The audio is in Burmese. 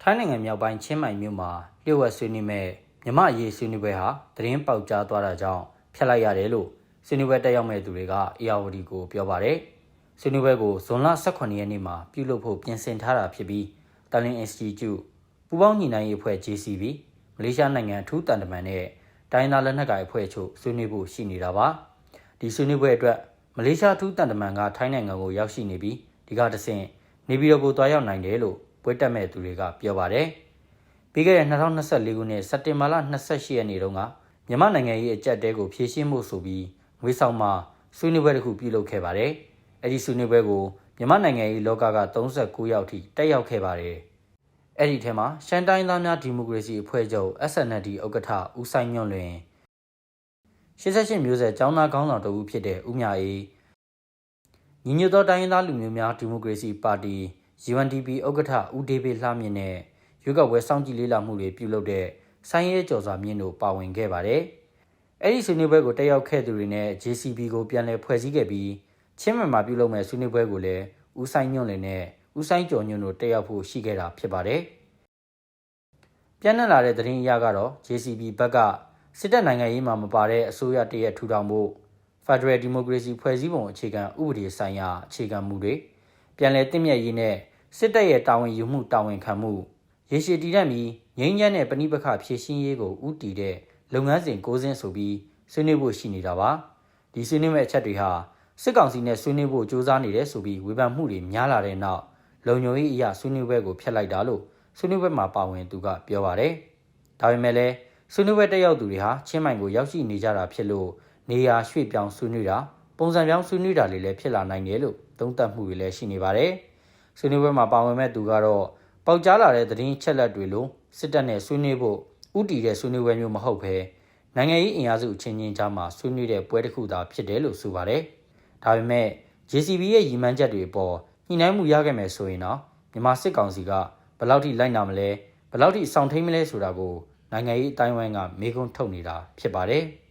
ထိုင်းနိုင်ငံမြောက်ပိုင်းချင်းမိုင်မြို့မှာလျှို့ဝှက်ဆွေးနွေးမဲ့မြမအရေးဆွေးနွေးပွဲဟာသတင်းပေါက်ကြားသွားတာကြောင့်ဖျက်လိုက်ရတယ်လို့ဆွေးနွေးပွဲတက်ရောက်မဲ့သူတွေကအေယာဝတီကိုပြောပါတယ်။ဆွေးနွေးပွဲကိုဇွန်လ18ရက်နေ့မှာပြုလုပ်ဖို့ပြင်ဆင်ထားတာဖြစ်ပြီးတလင် Institute ပူးပေါင်းညီနိုင်ရေးအဖွဲ့ JCB မလေးရှားနိုင်ငံအထူးတန်တမန်နဲ့တိုင်းသားလက်နက်ကိုင်အဖွဲ့ချုပ်ဆွေးနွေးဖို့ရှိနေတာပါ။ဒီဆွေးနွေးပွဲအတွက်မလေးရှားအထူးတန်တမန်ကထိုင်းနိုင်ငံကိုရောက်ရှိနေပြီးဒီကတဆင့်နေပြည်တော်ကိုတွားရောက်နိုင်တယ်လို့ ပွဲတက်မဲ့သူတွေကပြောပါတယ်။ပြီးခဲ့တဲ့2024ခုနှစ်စက်တင်ဘာလ28ရက်နေ့တုန်းကမြန်မာနိုင်ငံရဲ့အကြက်တဲကိုဖြည့်ရှင်းမှုဆိုပြီးငွေဆောင်မှာဆွေးနွေးပွဲတစ်ခုပြုလုပ်ခဲ့ပါတယ်။အဲဒီဆွေးနွေးပွဲကိုမြန်မာနိုင်ငံရဲ့လောကက39ယောက်ထိတက်ရောက်ခဲ့ပါတယ်။အဲ့ဒီထဲမှာရှမ်းတိုင်းသားများဒီမိုကရေစီအဖွဲ့ချုပ် SNLD ဥက္ကဋ္ဌဦးဆိုင်ညွန့်လွင်88မျိုးဆက်ចောင်းသားခေါင်းဆောင်တဦးဖြစ်တဲ့ဦးမြအေးညီညွတ်သောတိုင်းရင်းသားလူမျိုးများဒီမိုကရေစီပါတီ UNDP ဥက္ကဋ္ဌဦးဒေးဗစ်လှမြင့်နဲ့ရွေးကောက်ပွဲစောင့်ကြည့်လေ့လာမှုတွေပြုလုပ်တဲ့ဆိုင်းရဲကျော်စွာမြင့်တို့ပါဝင်ခဲ့ပါတယ်။အဲ့ဒီဆွေးနွေးပွဲကိုတက်ရောက်ခဲ့သူတွေနဲ့ JCB ကိုပြန်လည်ဖွဲ့စည်းခဲ့ပြီးချင်းမြန်မာပြုလုပ်မဲ့ဆွေးနွေးပွဲကိုလည်းဦးဆိုင်ညွန့်လင်နဲ့ဦးဆိုင်ကျော်ညွန့်တို့တက်ရောက်ဖို့ရှိခဲ့တာဖြစ်ပါတယ်။ပြန်နှံ့လာတဲ့သတင်းအရကတော့ JCB ဘက်ကစစ်တပ်နိုင်ငံရေးမှာမပါတဲ့အစိုးရတရက်ထူထောင်ဖို့ Federal Democracy ဖွဲ့စည်းပုံအခြေခံဥပဒေဆိုင်ရာအခြေခံမူတွေ ပြန်လည်တင့်မြတ်ရေးနဲ့စစ်တပ်ရဲ့တာဝန်ယူမှုတာဝန်ခံမှုရေရှည်တည်တံ့ပြီးငြိမ်းချမ်းတဲ့ပဏိပခဖြည့်ရှင်းရေးကိုဥတည်တဲ့လုပ်ငန်းစဉ်ကိုစဉ်ဆိုပြီးဆွေးနွေးဖို့ရှိနေတာပါဒီဆွေးနွေးမဲ့အချက်တွေဟာစစ်ကောင်စီနဲ့ဆွေးနွေးဖို့ကြိုးစားနေတယ်ဆိုပြီးဝေဖန်မှုတွေများလာတဲ့နောက်လုံခြုံရေးအရာဆွေးနွေးပွဲကိုဖျက်လိုက်တာလို့ဆွေးနွေးပွဲမှာပါဝင်သူကပြောပါတယ်ဒါပေမဲ့လည်းဆွေးနွေးပွဲတက်ရောက်သူတွေဟာချင်းမိုင်ကိုရောက်ရှိနေကြတာဖြစ်လို့နေရာရွှေ့ပြောင်းဆွေးနွေးတာ ပုံစံပြောင်းဆွေးနွေးတာတွေလည်းဖြစ်လာနိုင်တယ်လို့သုံးသပ်မှုတွေလည်းရှိနေပါတယ်။ဆွေးနွေးပွဲမှာပါဝင်မဲ့သူကတော့ပေါက်ကြားလာတဲ့သတင်းချက်လက်တွေလိုစစ်တပ်နဲ့ဆွေးနွေးဖို့ဥတီတဲ့ဆွေးနွေးပွဲမျိုးမဟုတ်ဘဲနိုင်ငံရေးအင်အားစုအချင်းချင်းကြားမှာဆွေးနွေးတဲ့ပွဲတစ်ခုသာဖြစ်တယ်လို့ဆိုပါတယ်။ဒါပေမဲ့ JCB ရဲ့ရည်မှန်းချက်တွေပေါ်ညှိနှိုင်းမှုရခဲ့မယ်ဆိုရင်တော့မြန်မာစစ်ကောင်စီကဘယ်လောက်ထိလိုက်နာမလဲဘယ်လောက်ထိစောင့်ထိန်မလဲဆိုတာကိုနိုင်ငံရေးအတိုင်းဝိုင်းကမေးခွန်းထုတ်နေတာဖြစ်ပါတယ်။